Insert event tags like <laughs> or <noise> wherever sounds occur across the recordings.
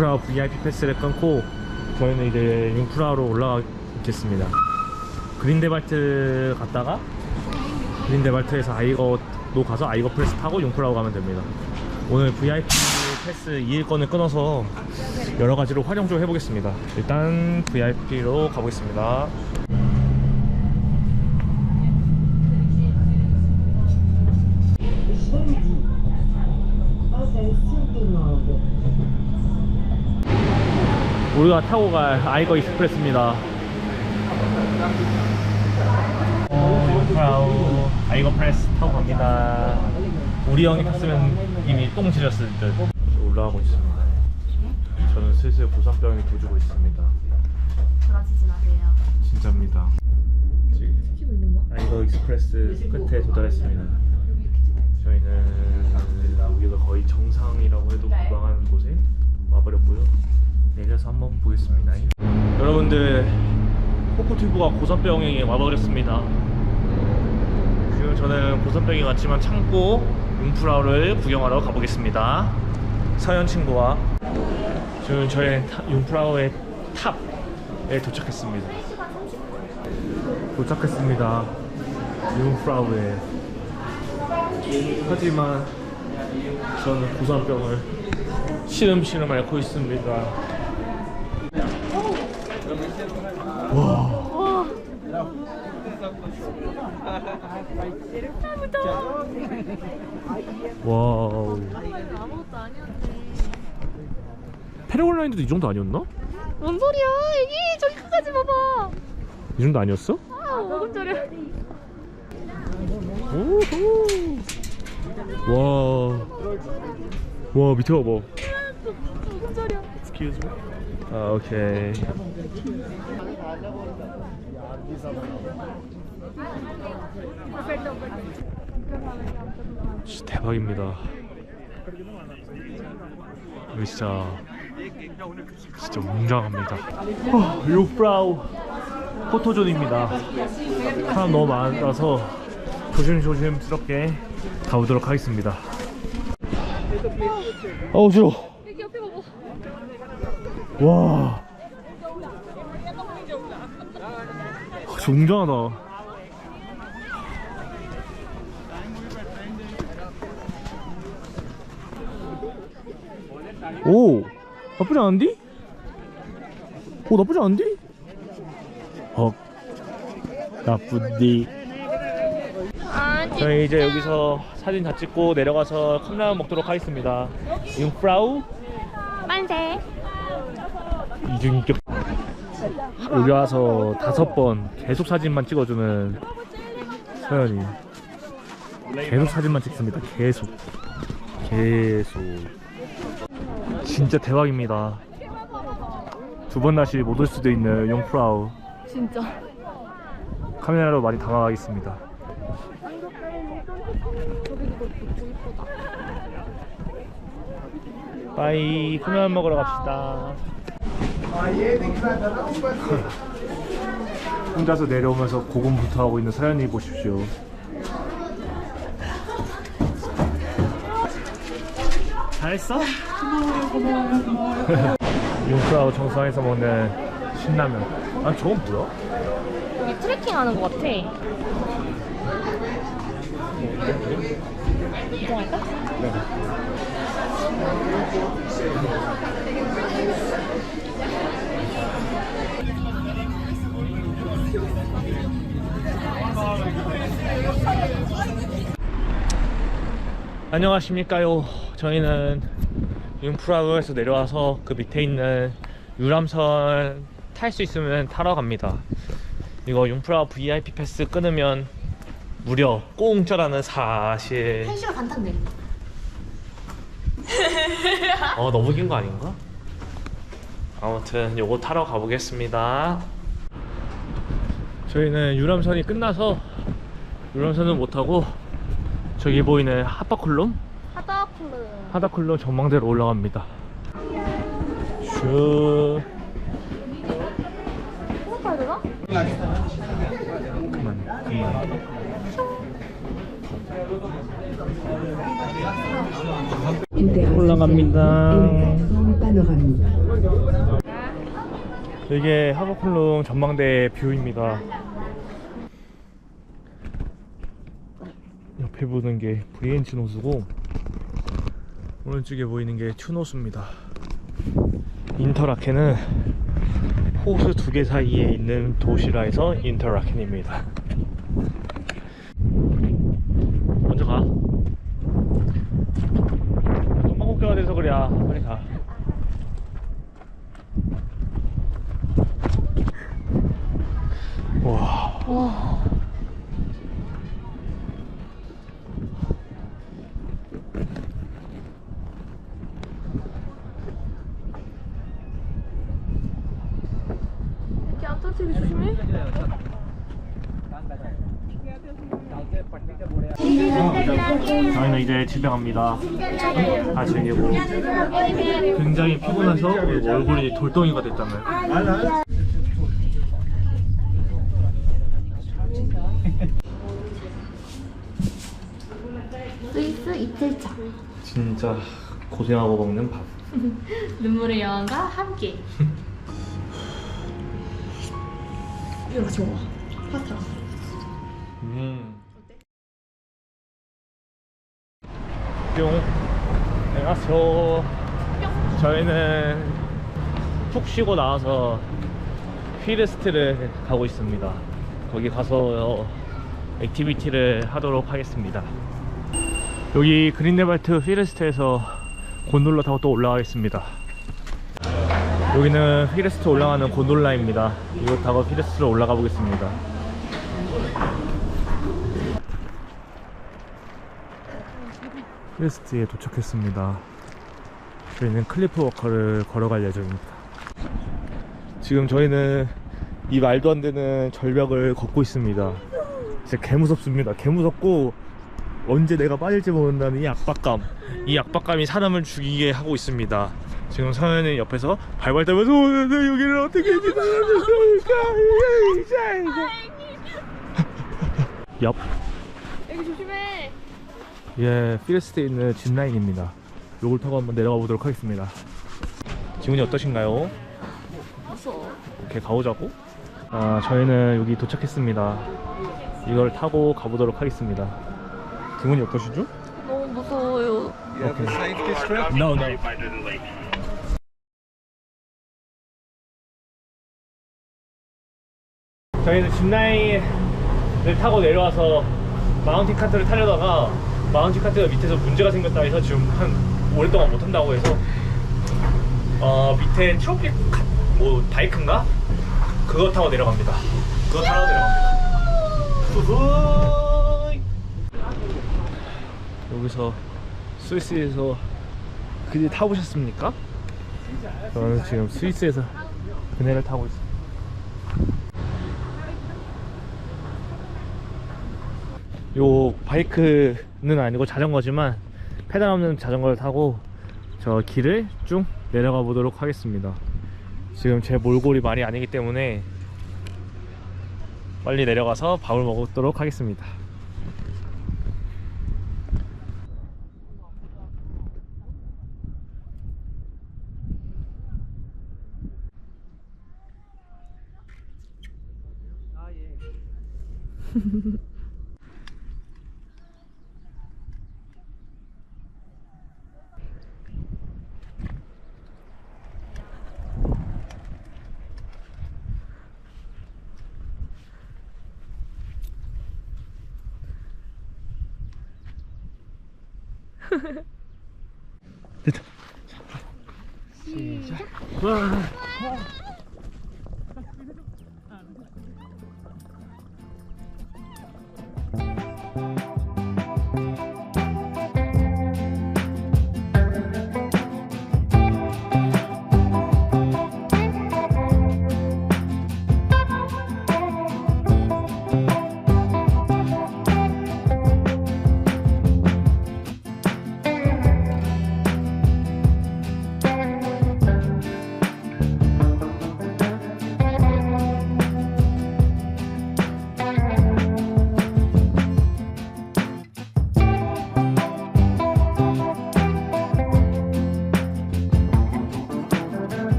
융프라 VIP 패스를 끊고 저희는 이제 융프라로 올라가겠습니다. 그린데발트 갔다가 그린데발트에서 아이거로 가서 아이거 프레스 타고 융프라로 가면 됩니다. 오늘 VIP 패스 2일권을 끊어서 여러 가지로 활용 좀 해보겠습니다. 일단 VIP로 가보겠습니다. 우리가 타고 갈 아이거 익스프레스입니다. 와우, 아이거 프레스 타고 갑니다. 우리 형이 탔으면 이미 똥 지렸을 듯. 올라가고 있습니다. 저는 슬슬 고산병이 도주고 있습니다. 돌아지지 마세요. 진짜입니다. 지금? 아이거 익스프레스 끝에 도달했습니다. 저희는 여기가 거의 정상이라고 해도 무방한 곳에 와버렸고요. 내려서 한번 보겠습니다. 여러분들 코코튜브가 고산병에 와버렸습니다. 지금 저는 고산병이 왔지만 참고 융프라를 구경하러 가보겠습니다. 서현 친구와 지금 저희 융프라의 탑에 도착했습니다. 도착했습니다. 융프라우에 하지만 저는 고산병을 시름시름 앓고 있습니다. 와. 와우. 아무것도 아니었네. 패러글라이드도 이 정도 아니었나? 뭔 소리야? 애기 저기 끝까지 봐봐. 이 정도 아니었어? 아, 오금절이야. 오호. 와. 와 밑에 봐봐. 오금절이야. Excuse me. 아 오케이. 진짜 대박입니다. 이거 진짜 진짜 웅장합니다. 어, 루프라우 포토존입니다. 사람 너무 많아서 조심조심스럽게 가보도록 하겠습니다. 어우 싫어. 애기 옆에 봐봐. 와. 아, 진짜 웅장하다. 오, 나쁘지 않은디? 오, 나쁘지 않은디? 헉, 나쁜디. 아, 저희 이제 여기서 사진 다 찍고 내려가서 컵라면 먹도록 하겠습니다. 융프라우 만세. 이중격 여기 와서 다섯 번 계속 사진만 찍어주는 서연이. 계속 사진만 찍습니다. 계속. 계속. 진짜 대박입니다. 두 번 다시 못 올 수도 있는 용프라우. 진짜. 카메라로 많이 당황하겠습니다. 빠이 컵라면 먹으러 갑시다 혼자서 내려오면서 고군분투하고 있는 서연이 보십시오. 잘했어? 융프라우 정상에서 먹는 신라면. 아 저건 뭐야? 여기 트레킹 하는 거 같아. 이거 할까? 안녕하십니까요. 저희는 융프라우에서 내려와서 그 밑에 있는 유람선 탈 수 있으면 타러 갑니다. 이거 융프라 VIP 패스 끊으면 무려 공짜라는 사실. 1시간 반 탄대. <laughs> 어 너무 긴 거 아닌가? 아무튼 요거 타러 가보겠습니다. 저희는 유람선이 끝나서 유람선은 못 타고 저기 보이는 하파쿨룸 하다쿨르. 하다쿨룸 전망대로 올라갑니다. 슈 되나? 그만 그만. 올라갑니다. 이게 하버클룸 전망대 뷰입니다. 옆에 보는 게 VNC 노수고 오른쪽에 보이는 게 튜노수입니다. 인터라켄은 호수 두 개 사이에 있는 도시라 해서 인터라켄입니다. 먼저 가. 엄마 국가가 돼서 그래. 빨리 가. 와. 이렇게 앞서치기 조심해. 저희는 이제 집에 갑니다. 다 즐기고. 굉장히 피곤해서 얼굴이 돌덩이가 됐잖아요. 스위스 이틀차. 진짜 고생하고 먹는 밥. <laughs> 눈물의 여왕과 함께. <laughs> 이거 좋아. 파스타. 음. 뿅. 안녕하세요. 저희는 푹 쉬고 나와서 휘르스트를 가고 있습니다. 거기 가서 액티비티를 하도록 하겠습니다. 여기 그린네발트 휘르스트에서 곤돌라 타고 또 올라가겠습니다. 여기는 휘르스트 올라가는 곤돌라입니다. 이거 타고 휘르스트로 올라가 보겠습니다. 휘르스트에 도착했습니다. 저희는 클리프 워커를 걸어갈 예정입니다. 지금 저희는 이 말도 안 되는 절벽을 걷고 있습니다. 진짜 개 무섭습니다. 개 무섭고 언제 내가 빠질지 모른다는 이 압박감, 이 압박감이 사람을 죽이게 하고 있습니다. 지금 서현이 옆에서 발발 떨면서 어, 내 여기를 어떻게 지나가는까? <laughs> 옆. 예, 피레스트에 있는 짚라인입니다. 요걸 타고 한번 내려가 보도록 하겠습니다. 기분이 어떠신가요? 무서워. 이렇게 가보자고? 아, 저희는 여기 도착했습니다. 이걸 타고 가보도록 하겠습니다. 기분이 어떠시죠? 너무 무서워요. 오케이. No, no. 저희는 짚라인을 타고 내려와서 마운틴 카트를 타려다가 마운틴 카트가 밑에서 문제가 생겼다 해서 지금 한 오랫동안 못 탄다고 해서 어 밑에 트로피 카, 뭐 바이크인가? 그거 타고 내려갑니다. 그거 타고 내려갑니다. 여기서 스위스에서 그제 타보셨습니까? 저는 지금 스위스에서 그네를 타고 있습니다. 요 바이크는 아니고 자전거지만 페달 없는 자전거를 타고 저 길을 쭉 내려가 보도록 하겠습니다. 지금 제 몰골이 많이 아니기 때문에 빨리 내려가서 밥을 먹도록 하겠습니다. 됐다. <laughs>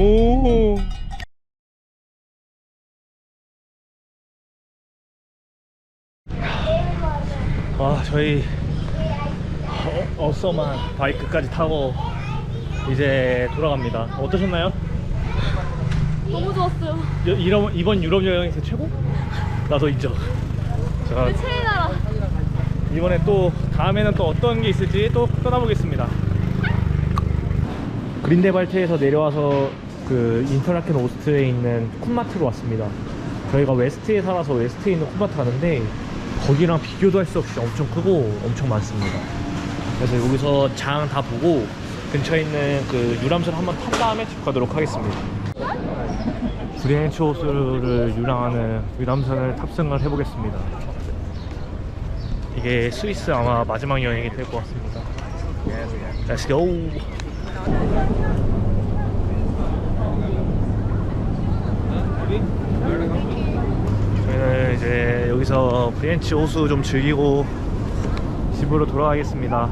무. 와 저희 어, 어썸한 바이크까지 타고 이제 돌아갑니다. 어떠셨나요? 너무 좋았어요. 여- 이런, 이번 유럽 여행에서 최고? 나도 인정. 제가 내 최애 나라. 이번에 또 다음에는 또 어떤 게 있을지 또 떠나보겠습니다. 그린데발트에서 내려와서 그 인터라켄 오스트에 있는 쿤마트로 왔습니다. 저희가 웨스트에 살아서 웨스트에 있는 쿤마트 가는데 거기랑 비교도 할 수 없이 엄청 크고 엄청 많습니다. 그래서 여기서 장 다 보고 근처에 있는 그 유람선 한번 탄 다음에 집 가도록 하겠습니다. 브리엔치 호수를 유랑하는 유람선을 탑승을 해보겠습니다. 이게 스위스 아마 마지막 여행이 될 것 같습니다. Let's go. 저희는 이제 여기서 브리엔치 호수 좀 즐기고 집으로 돌아가겠습니다.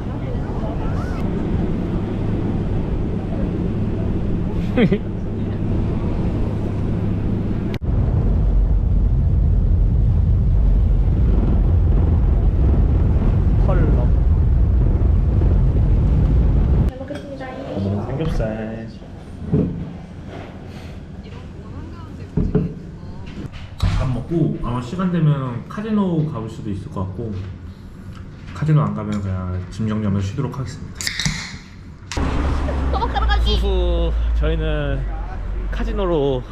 <laughs> 헐렁. 삼겹살. 밥 먹고 아마 시간 되면 카지노 가볼 수도 있을 것 같고 카지노 안 가면 그냥 짐 정리하면 쉬도록 하겠습니다. 도박하러 가기. 후후 저희는 카지노로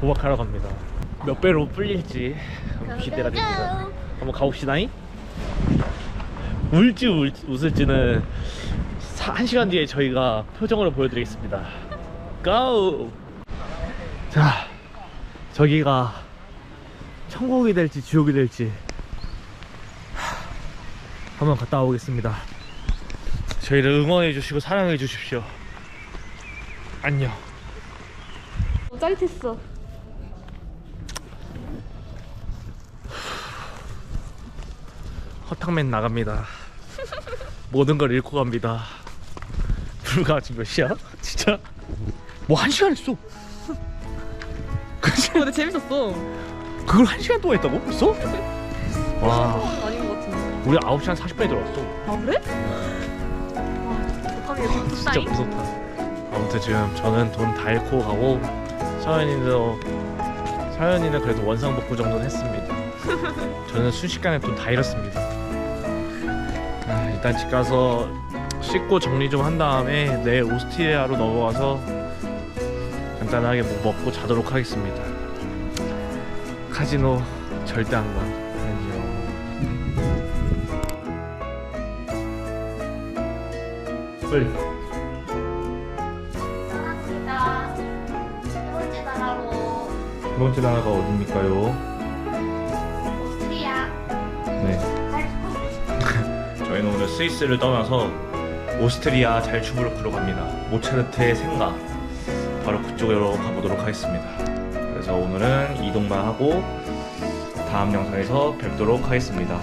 도박하러 갑니다. 몇 배로 불릴지 기대가 됩니다. 한번 가봅시다잉. 울지 울, 웃을지는 사- 한 시간 뒤에 저희가 표정으로 보여드리겠습니다. 고! 자, 저기가 천국이 될지 지옥이 될지 하, 한번 갔다 오겠습니다. 저희를 응원해 주시고 사랑해 주십시오. 안녕. 짜릿했어. 허탕맨 나갑니다. 모든 걸 잃고 갑니다. 불과 지금 몇 시야? 진짜 뭐 한 시간 했어. 그치? 근데 재밌었어. 그걸 한 시간 동안 했다고? 벌써? 와, 아닌 것 같은데. 우리 9시 한 40분에 들어왔어. 아 그래? 와, 어떡하게 진짜 무섭다잉. 무섭다. 아무튼 지금 저는 돈 다 잃고 가고 서현이도 서현이는 그래도 원상복구 정도는 했습니다. <laughs> 저는 순식간에 돈 다 잃었습니다. 아, 일단 집 가서 씻고 정리 좀 한 다음에 내일 오스트리아로 넘어가서 간단하게 뭐 먹고 자도록 하겠습니다. 카지노 절대 안 가. 빨리. 감사합니다. 세 번째 나라로 두 번째 나라가 어딥니까요? 오스트리아 네. 갈 <laughs> 저희는 오늘 스위스를 떠나서 오스트리아 잘츠부르크로 갑니다. 모차르트의 생가 바로 그쪽으로 가보도록 하겠습니다. 그래서 오늘은 이동만 하고 다음 영상에서 뵙도록 하겠습니다.